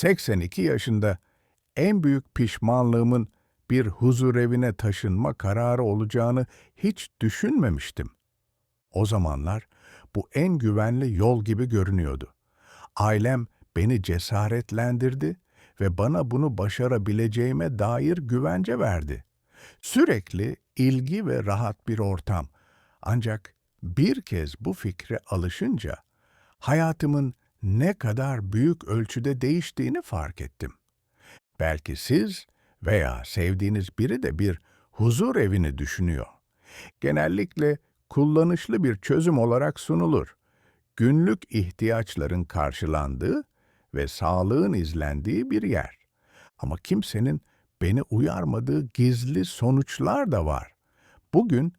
82 yaşında en büyük pişmanlığımın bir huzurevine taşınma kararı olacağını hiç düşünmemiştim. O zamanlar bu en güvenli yol gibi görünüyordu. Ailem beni cesaretlendirdi ve bana bunu başarabileceğime dair güvence verdi. Sürekli ilgi ve rahat bir ortam. Ancak bir kez bu fikre alışınca hayatımın ne kadar büyük ölçüde değiştiğini fark ettim. Belki siz veya sevdiğiniz biri de bir huzur evini düşünüyor. Genellikle kullanışlı bir çözüm olarak sunulur. Günlük ihtiyaçların karşılandığı ve sağlığın izlendiği bir yer. Ama kimsenin beni uyarmadığı gizli sonuçlar da var. Bugün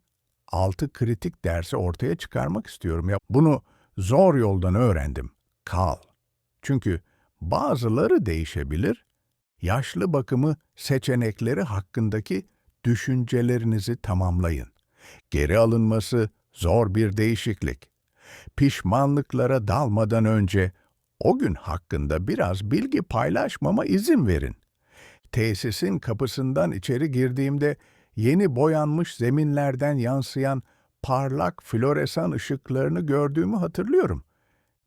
altı kritik dersi ortaya çıkarmak istiyorum. Ya bunu zor yoldan öğrendim. Kal. Çünkü bazıları değişebilir. Yaşlı bakımı seçenekleri hakkındaki düşüncelerinizi tamamlayın. Geri alınması zor bir değişiklik. Pişmanlıklara dalmadan önce o gün hakkında biraz bilgi paylaşmama izin verin. Tesisin kapısından içeri girdiğimde yeni boyanmış zeminlerden yansıyan parlak floresan ışıklarını gördüğümü hatırlıyorum.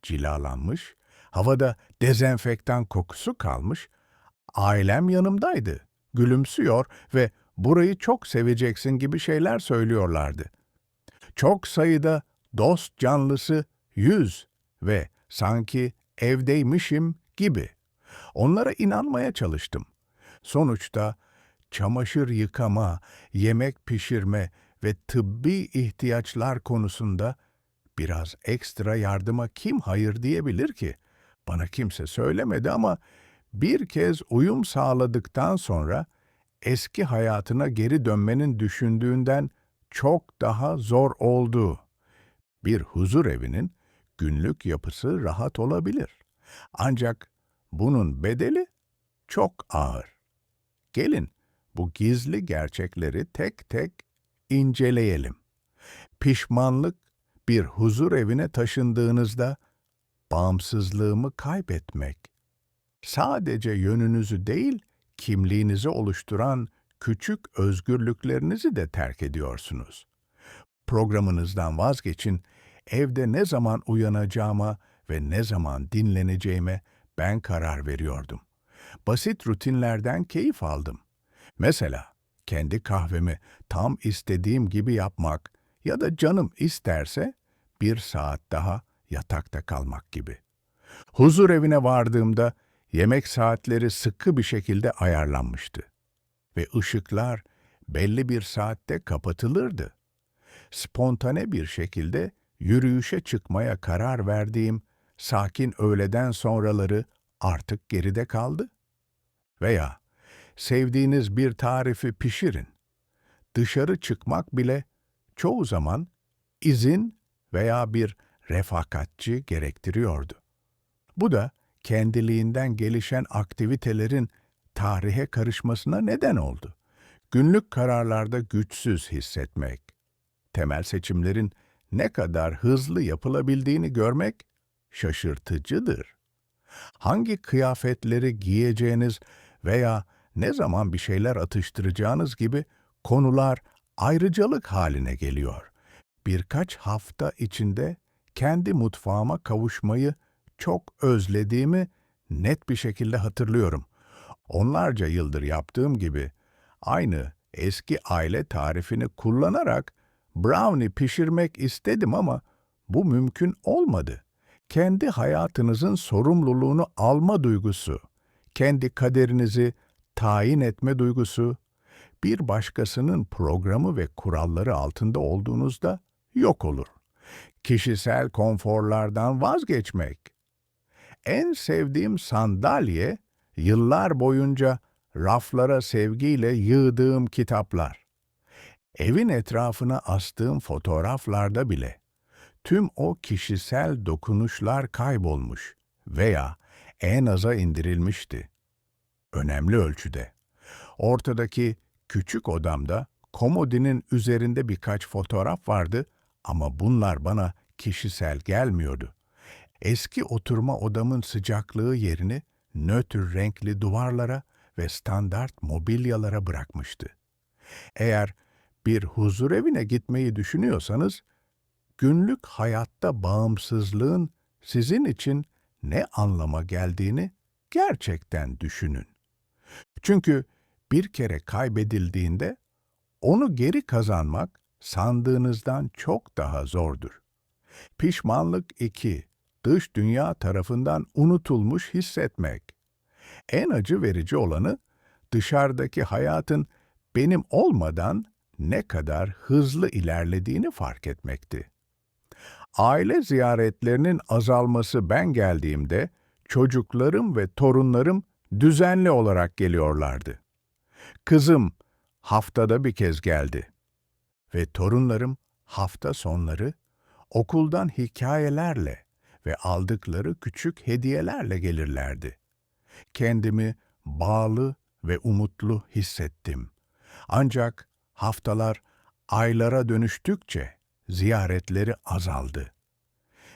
Cilalanmış, havada dezenfektan kokusu kalmış, ailem yanımdaydı, gülümsüyor ve burayı çok seveceksin gibi şeyler söylüyorlardı. Çok sayıda dost canlısı yüz ve sanki evdeymişim gibi. Onlara inanmaya çalıştım. Sonuçta çamaşır yıkama, yemek pişirme ve tıbbi ihtiyaçlar konusunda biraz ekstra yardıma kim hayır diyebilir ki? Bana kimse söylemedi ama bir kez uyum sağladıktan sonra eski hayatına geri dönmenin düşündüğünden çok daha zor oldu. Bir huzur evinin günlük yapısı rahat olabilir. Ancak bunun bedeli çok ağır. Gelin bu gizli gerçekleri tek tek inceleyelim. Pişmanlık bir huzur evine taşındığınızda bağımsızlığımı kaybetmek. Sadece yönünüzü değil, kimliğinizi oluşturan küçük özgürlüklerinizi de terk ediyorsunuz. Programınızdan vazgeçin, evde ne zaman uyanacağıma ve ne zaman dinleneceğime ben karar veriyordum. Basit rutinlerden keyif aldım. Mesela kendi kahvemi tam istediğim gibi yapmak ya da canım isterse bir saat daha yatakta kalmak gibi. Huzur evine vardığımda yemek saatleri sıkı bir şekilde ayarlanmıştı ve ışıklar belli bir saatte kapatılırdı. Spontane bir şekilde yürüyüşe çıkmaya karar verdiğim sakin öğleden sonraları artık geride kaldı. Veya sevdiğiniz bir tarifi pişirin. Dışarı çıkmak bile çoğu zaman izin veya bir refakatçi gerektiriyordu. Bu da kendiliğinden gelişen aktivitelerin tarihe karışmasına neden oldu. Günlük kararlarda güçsüz hissetmek, temel seçimlerin ne kadar hızlı yapılabildiğini görmek şaşırtıcıdır. Hangi kıyafetleri giyeceğiniz veya ne zaman bir şeyler atıştıracağınız gibi konular ayrıcalık haline geliyor. Birkaç hafta içinde kendi mutfağıma kavuşmayı çok özlediğimi net bir şekilde hatırlıyorum. Onlarca yıldır yaptığım gibi aynı eski aile tarifini kullanarak brownie pişirmek istedim ama bu mümkün olmadı. Kendi hayatınızın sorumluluğunu alma duygusu, kendi kaderinizi tayin etme duygusu, bir başkasının programı ve kuralları altında olduğunuzda yok olur. Kişisel konforlardan vazgeçmek. En sevdiğim sandalye, yıllar boyunca raflara sevgiyle yığdığım kitaplar. Evin etrafına astığım fotoğraflarda bile tüm o kişisel dokunuşlar kaybolmuş veya en aza indirilmişti. Önemli ölçüde. Ortadaki küçük odamda komodinin üzerinde birkaç fotoğraf vardı ama bunlar bana kişisel gelmiyordu. Eski oturma odamın sıcaklığı yerini nötr renkli duvarlara ve standart mobilyalara bırakmıştı. Eğer bir huzur evine gitmeyi düşünüyorsanız, günlük hayatta bağımsızlığın sizin için ne anlama geldiğini gerçekten düşünün. Çünkü bir kere kaybedildiğinde onu geri kazanmak sandığınızdan çok daha zordur. Pişmanlık 2. Dış dünya tarafından unutulmuş hissetmek. En acı verici olanı dışarıdaki hayatın benim olmadan ne kadar hızlı ilerlediğini fark etmekti. Aile ziyaretlerinin azalması ben geldiğimde çocuklarım ve torunlarım düzenli olarak geliyorlardı. Kızım haftada bir kez geldi ve torunlarım hafta sonları okuldan hikayelerle ve aldıkları küçük hediyelerle gelirlerdi. Kendimi bağlı ve umutlu hissettim. Ancak haftalar aylara dönüştükçe ziyaretleri azaldı.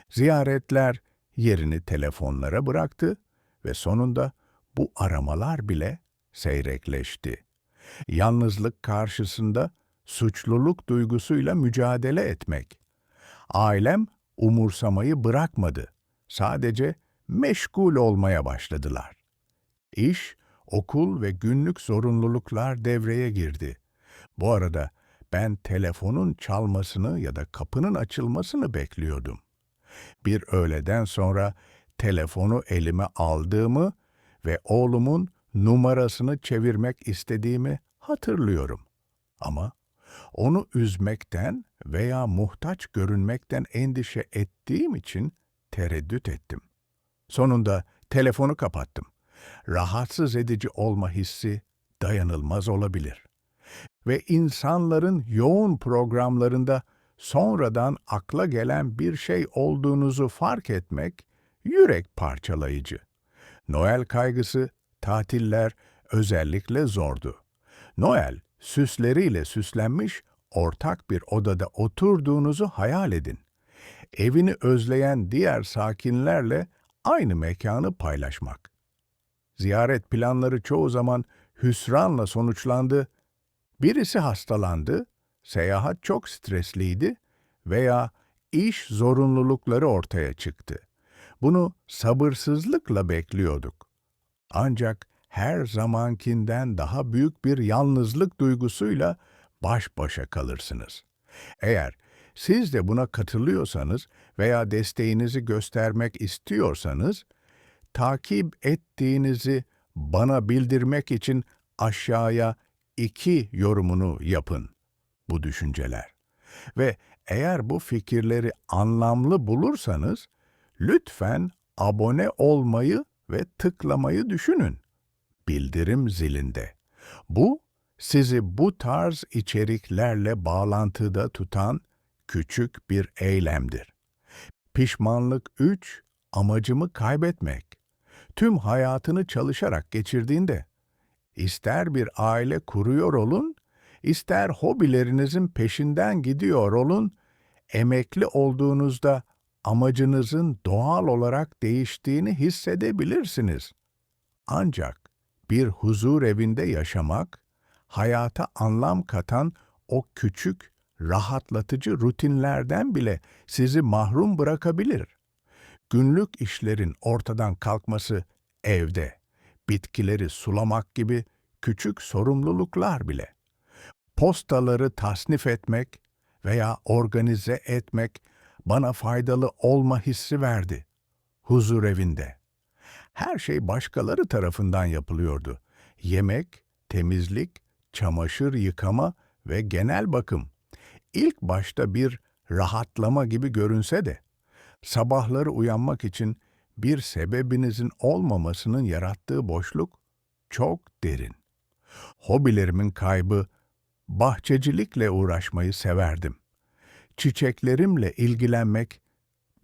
Ziyaretler yerini telefonlara bıraktı ve sonunda bu aramalar bile seyrekleşti. Yalnızlık karşısında suçluluk duygusuyla mücadele etmek. Ailem umursamayı bırakmadı. Sadece meşgul olmaya başladılar. İş, okul ve günlük zorunluluklar devreye girdi. Bu arada ben telefonun çalmasını ya da kapının açılmasını bekliyordum. Bir öğleden sonra telefonu elime aldığımı ve oğlumun numarasını çevirmek istediğimi hatırlıyorum. Ama onu üzmekten veya muhtaç görünmekten endişe ettiğim için tereddüt ettim. Sonunda telefonu kapattım. Rahatsız edici olma hissi dayanılmaz olabilir. Ve insanların yoğun programlarında sonradan akla gelen bir şey olduğunuzu fark etmek yürek parçalayıcı. Noel kaygısı, tatiller özellikle zordu. Noel süsleriyle süslenmiş ortak bir odada oturduğunuzu hayal edin. Evini özleyen diğer sakinlerle aynı mekanı paylaşmak. Ziyaret planları çoğu zaman hüsranla sonuçlandı. Birisi hastalandı, seyahat çok stresliydi veya iş zorunlulukları ortaya çıktı. Bunu sabırsızlıkla bekliyorduk. Ancak her zamankinden daha büyük bir yalnızlık duygusuyla baş başa kalırsınız. Eğer siz de buna katılıyorsanız veya desteğinizi göstermek istiyorsanız, takip ettiğinizi bana bildirmek için aşağıya iki yorumunu yapın bu düşünceler. Ve eğer bu fikirleri anlamlı bulursanız, lütfen abone olmayı ve tıklamayı düşünün. Bildirim zilinde. Bu, sizi bu tarz içeriklerle bağlantıda tutan küçük bir eylemdir. Pişmanlık 3, amacımı kaybetmek. Tüm hayatını çalışarak geçirdiğinde, ister bir aile kuruyor olun, ister hobilerinizin peşinden gidiyor olun, emekli olduğunuzda amacınızın doğal olarak değiştiğini hissedebilirsiniz. Ancak bir huzur evinde yaşamak, hayata anlam katan o küçük, rahatlatıcı rutinlerden bile sizi mahrum bırakabilir. Günlük işlerin ortadan kalkması evde, bitkileri sulamak gibi küçük sorumluluklar bile. Postaları tasnif etmek veya organize etmek bana faydalı olma hissi verdi. Huzur evinde. Her şey başkaları tarafından yapılıyordu. Yemek, temizlik, çamaşır yıkama ve genel bakım. İlk başta bir rahatlama gibi görünse de, sabahları uyanmak için bir sebebinizin olmamasının yarattığı boşluk çok derin. Hobilerimin kaybı, bahçecilikle uğraşmayı severdim. Çiçeklerimle ilgilenmek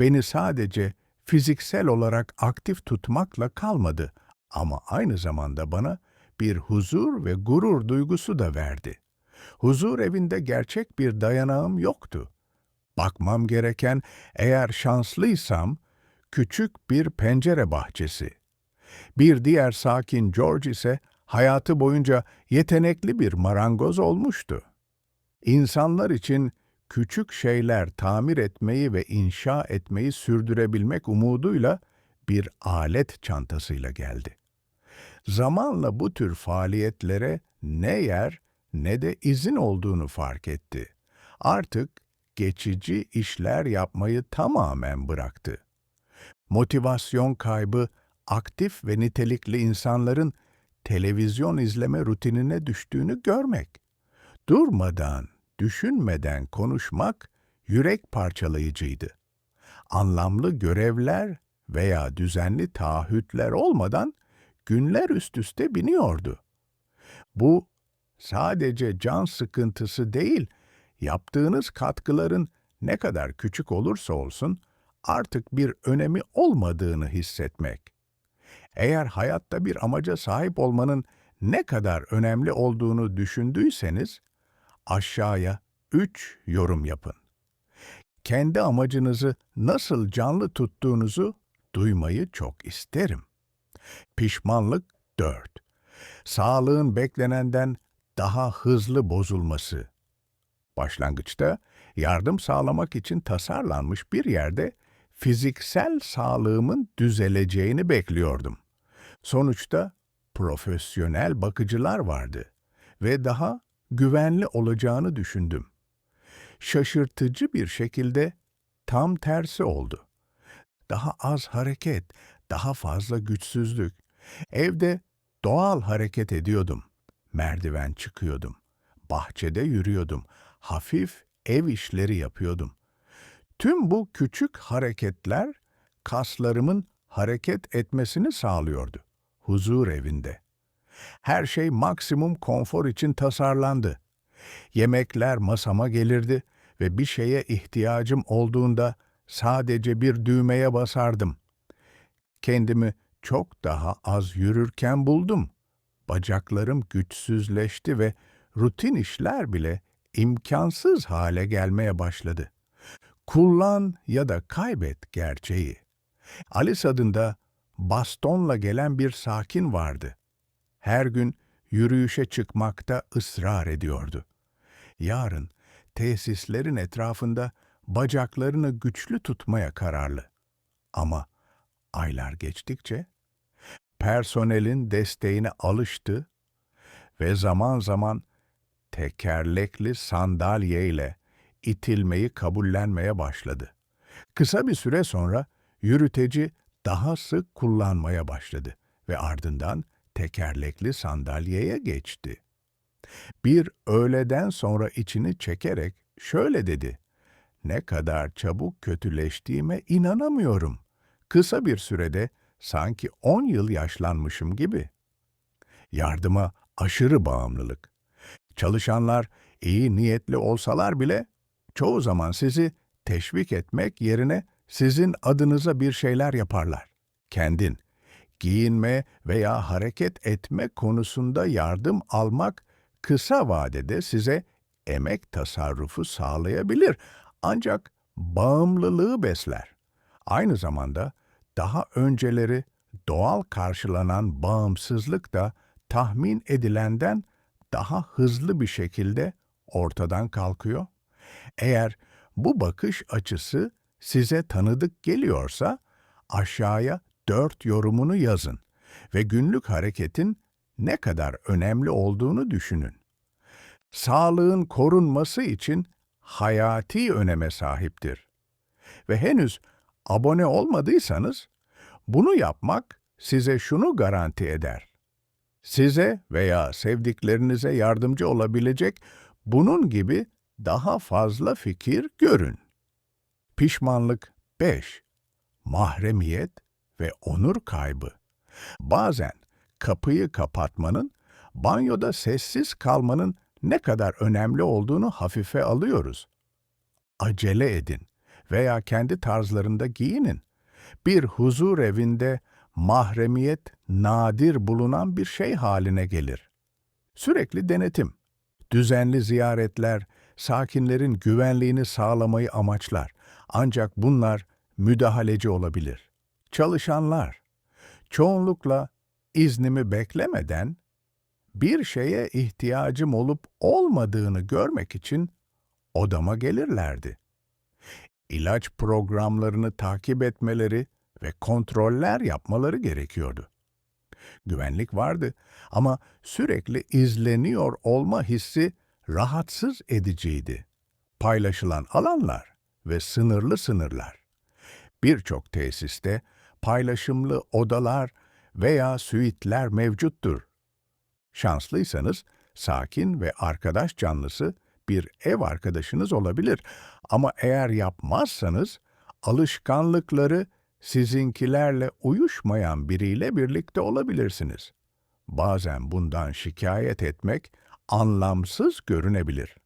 beni sadece fiziksel olarak aktif tutmakla kalmadı ama aynı zamanda bana bir huzur ve gurur duygusu da verdi. Huzur evinde gerçek bir dayanağım yoktu. Bakmam gereken eğer şanslıysam küçük bir pencere bahçesi. Bir diğer sakin George ise hayatı boyunca yetenekli bir marangoz olmuştu. İnsanlar için küçük şeyler tamir etmeyi ve inşa etmeyi sürdürebilmek umuduyla bir alet çantasıyla geldi. Zamanla bu tür faaliyetlere ne yer ne de izin olduğunu fark etti. Artık geçici işler yapmayı tamamen bıraktı. Motivasyon kaybı aktif ve nitelikli insanların televizyon izleme rutinine düştüğünü görmek. Durmadan, düşünmeden konuşmak yürek parçalayıcıydı. Anlamlı görevler veya düzenli taahhütler olmadan günler üst üste biniyordu. Bu sadece can sıkıntısı değil, yaptığınız katkıların ne kadar küçük olursa olsun artık bir önemi olmadığını hissetmek. Eğer hayatta bir amaca sahip olmanın ne kadar önemli olduğunu düşündüyseniz, aşağıya üç yorum yapın. Kendi amacınızı nasıl canlı tuttuğunuzu duymayı çok isterim. Pişmanlık 4. Sağlığın beklenenden daha hızlı bozulması. Başlangıçta yardım sağlamak için tasarlanmış bir yerde fiziksel sağlığımın düzeleceğini bekliyordum. Sonuçta profesyonel bakıcılar vardı ve daha güvenli olacağını düşündüm. Şaşırtıcı bir şekilde tam tersi oldu. Daha az hareket, daha fazla güçsüzlük. Evde doğal hareket ediyordum. Merdiven çıkıyordum. Bahçede yürüyordum. Hafif ev işleri yapıyordum. Tüm bu küçük hareketler kaslarımın hareket etmesini sağlıyordu. Huzur evinde. Her şey maksimum konfor için tasarlandı. Yemekler masama gelirdi ve bir şeye ihtiyacım olduğunda sadece bir düğmeye basardım. Kendimi çok daha az yürürken buldum. Bacaklarım güçsüzleşti ve rutin işler bile imkansız hale gelmeye başladı. Kullan ya da kaybet gerçeği. Alice adında bastonla gelen bir sakin vardı. Her gün yürüyüşe çıkmakta ısrar ediyordu. Yarın tesislerin etrafında bacaklarını güçlü tutmaya kararlı. Ama aylar geçtikçe personelin desteğine alıştı ve zaman zaman tekerlekli sandalyeyle itilmeyi kabullenmeye başladı. Kısa bir süre sonra yürüteci daha sık kullanmaya başladı ve ardından tekerlekli sandalyeye geçti. Bir öğleden sonra içini çekerek şöyle dedi. Ne kadar çabuk kötüleştiğime inanamıyorum. Kısa bir sürede sanki on yıl yaşlanmışım gibi. Yardıma aşırı bağımlılık. Çalışanlar iyi niyetli olsalar bile çoğu zaman sizi teşvik etmek yerine sizin adınıza bir şeyler yaparlar. Kendin, giyinme veya hareket etme konusunda yardım almak kısa vadede size emek tasarrufu sağlayabilir ancak bağımlılığı besler. Aynı zamanda daha önceleri doğal karşılanan bağımsızlık da tahmin edilenden daha hızlı bir şekilde ortadan kalkıyor. Eğer bu bakış açısı size tanıdık geliyorsa aşağıya dört yorumunu yazın ve günlük hareketin ne kadar önemli olduğunu düşünün. Sağlığın korunması için hayati öneme sahiptir. Ve henüz abone olmadıysanız bunu yapmak size şunu garanti eder. Size veya sevdiklerinize yardımcı olabilecek bunun gibi daha fazla fikir görün. Pişmanlık 5. Mahremiyet ve onur kaybı. Bazen kapıyı kapatmanın, banyoda sessiz kalmanın ne kadar önemli olduğunu hafife alıyoruz. Acele edin veya kendi tarzlarında giyinin. Bir huzur evinde mahremiyet nadir bulunan bir şey haline gelir. Sürekli denetim, düzenli ziyaretler, sakinlerin güvenliğini sağlamayı amaçlar. Ancak bunlar müdahaleci olabilir. Çalışanlar, çoğunlukla iznimi beklemeden bir şeye ihtiyacım olup olmadığını görmek için odama gelirlerdi. İlaç programlarını takip etmeleri ve kontroller yapmaları gerekiyordu. Güvenlik vardı ama sürekli izleniyor olma hissi rahatsız ediciydi. Paylaşılan alanlar ve sınırlı sınırlar. Birçok tesiste paylaşımlı odalar veya süitler mevcuttur. Şanslıysanız sakin ve arkadaş canlısı bir ev arkadaşınız olabilir ama eğer yapmazsanız alışkanlıkları sizinkilerle uyuşmayan biriyle birlikte olabilirsiniz. Bazen bundan şikayet etmek anlamsız görünebilir.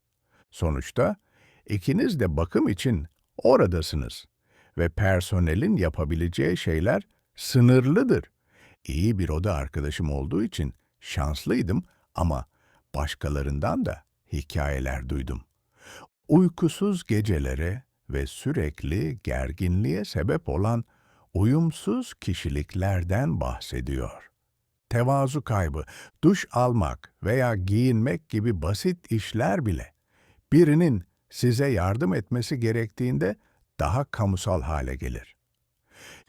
Sonuçta ikiniz de bakım için oradasınız ve personelin yapabileceği şeyler sınırlıdır. İyi bir oda arkadaşım olduğu için şanslıydım ama başkalarından da hikayeler duydum. Uykusuz gecelere ve sürekli gerginliğe sebep olan uyumsuz kişiliklerden bahsediyor. Tevazu kaybı, duş almak veya giyinmek gibi basit işler bile birinin size yardım etmesi gerektiğinde daha kamusal hale gelir.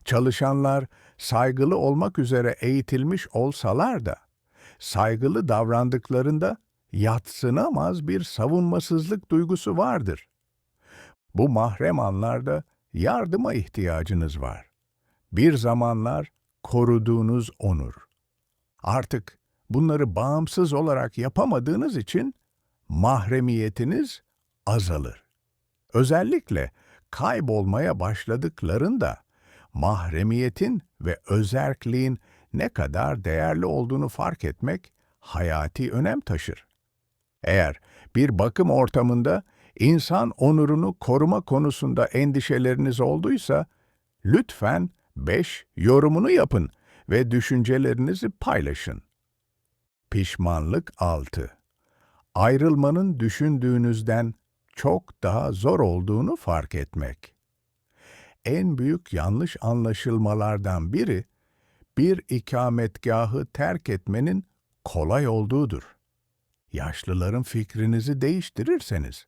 Çalışanlar saygılı olmak üzere eğitilmiş olsalar da saygılı davrandıklarında yatsınamaz bir savunmasızlık duygusu vardır. Bu mahrem anlarda yardıma ihtiyacınız var. Bir zamanlar koruduğunuz onur. Artık bunları bağımsız olarak yapamadığınız için mahremiyetiniz azalır. Özellikle kaybolmaya başladıklarında mahremiyetin ve özerkliğin ne kadar değerli olduğunu fark etmek hayati önem taşır. Eğer bir bakım ortamında insan onurunu koruma konusunda endişeleriniz olduysa, lütfen 5 yorumunu yapın ve düşüncelerinizi paylaşın. Pişmanlık 6. Ayrılmanın düşündüğünüzden çok daha zor olduğunu fark etmek. En büyük yanlış anlaşılmalardan biri, bir ikametgahı terk etmenin kolay olduğudur. Yaşlıların fikrinizi değiştirirseniz,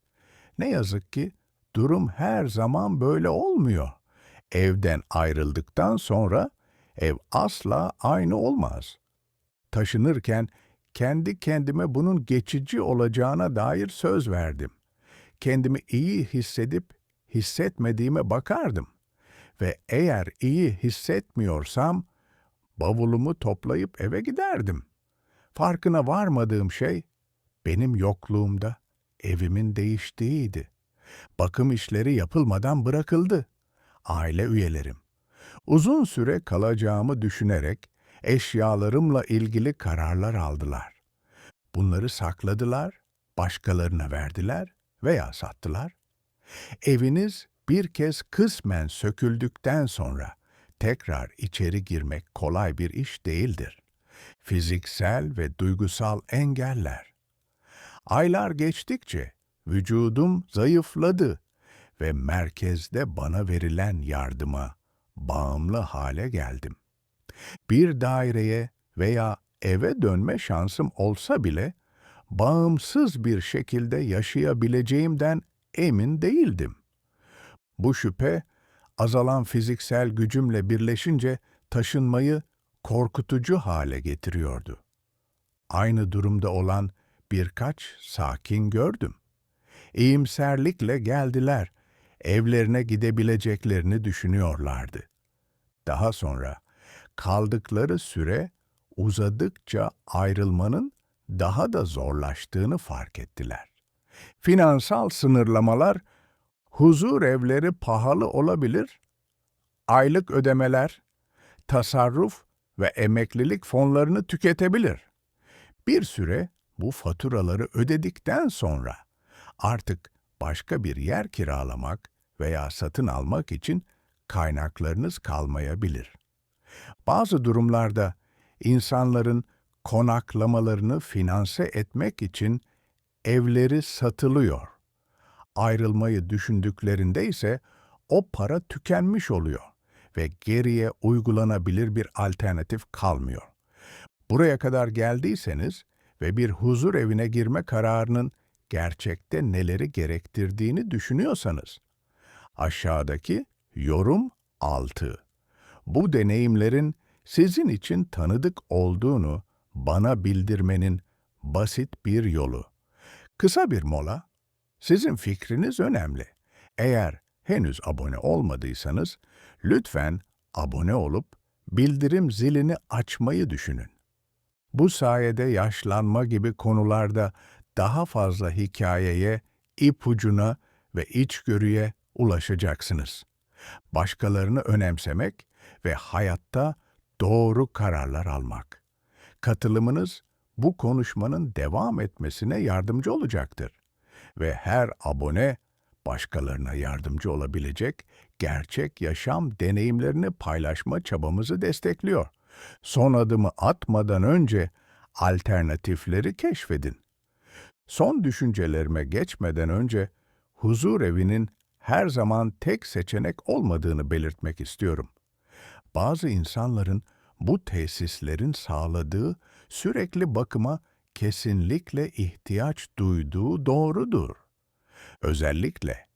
ne yazık ki durum her zaman böyle olmuyor. Evden ayrıldıktan sonra ev asla aynı olmaz. Taşınırken kendi kendime bunun geçici olacağına dair söz verdim. Kendimi iyi hissedip hissetmediğime bakardım ve eğer iyi hissetmiyorsam bavulumu toplayıp eve giderdim. Farkına varmadığım şey benim yokluğumda evimin değiştiğiydi. Bakım işleri yapılmadan bırakıldı. Aile üyelerim. Uzun süre kalacağımı düşünerek eşyalarımla ilgili kararlar aldılar. Bunları sakladılar, başkalarına verdiler veya sattılar. Eviniz bir kez kısmen söküldükten sonra tekrar içeri girmek kolay bir iş değildir. Fiziksel ve duygusal engeller. Aylar geçtikçe vücudum zayıfladı ve merkezde bana verilen yardıma bağımlı hale geldim. Bir daireye veya eve dönme şansım olsa bile bağımsız bir şekilde yaşayabileceğimden emin değildim. Bu şüphe azalan fiziksel gücümle birleşince taşınmayı korkutucu hale getiriyordu. Aynı durumda olan birkaç sakin gördüm. İyimserlikle geldiler, evlerine gidebileceklerini düşünüyorlardı. Daha sonra kaldıkları süre uzadıkça ayrılmanın daha da zorlaştığını fark ettiler. Finansal sınırlamalar, huzur evleri pahalı olabilir, aylık ödemeler, tasarruf ve emeklilik fonlarını tüketebilir. Bir süre bu faturaları ödedikten sonra artık başka bir yer kiralamak veya satın almak için kaynaklarınız kalmayabilir. Bazı durumlarda insanların konaklamalarını finanse etmek için evleri satılıyor. Ayrılmayı düşündüklerinde ise o para tükenmiş oluyor ve geriye uygulanabilir bir alternatif kalmıyor. Buraya kadar geldiyseniz ve bir huzur evine girme kararının gerçekte neleri gerektirdiğini düşünüyorsanız, aşağıdaki yorum 6. Bu deneyimlerin sizin için tanıdık olduğunu bana bildirmenin basit bir yolu. Kısa bir mola. Sizin fikriniz önemli. Eğer henüz abone olmadıysanız lütfen abone olup bildirim zilini açmayı düşünün. Bu sayede yaşlanma gibi konularda daha fazla hikayeye, ipucuna ve içgörüye ulaşacaksınız. Başkalarını önemsemek ve hayatta doğru kararlar almak. Katılımınız bu konuşmanın devam etmesine yardımcı olacaktır. Ve her abone başkalarına yardımcı olabilecek gerçek yaşam deneyimlerini paylaşma çabamızı destekliyor. Son adımı atmadan önce alternatifleri keşfedin. Son düşüncelerime geçmeden önce huzur evinin her zaman tek seçenek olmadığını belirtmek istiyorum. Bazı insanların bu tesislerin sağladığı sürekli bakıma kesinlikle ihtiyaç duyduğu doğrudur. Özellikle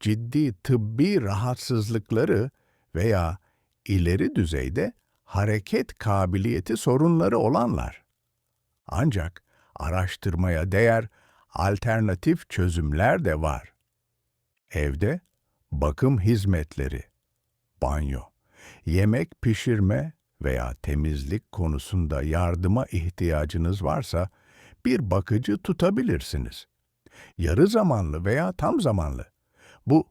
ciddi tıbbi rahatsızlıkları veya ileri düzeyde hareket kabiliyeti sorunları olanlar. Ancak araştırmaya değer alternatif çözümler de var. Evde bakım hizmetleri, banyo, yemek pişirme veya temizlik konusunda yardıma ihtiyacınız varsa bir bakıcı tutabilirsiniz. Yarı zamanlı veya tam zamanlı. Bu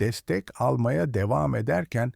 destek almaya devam ederken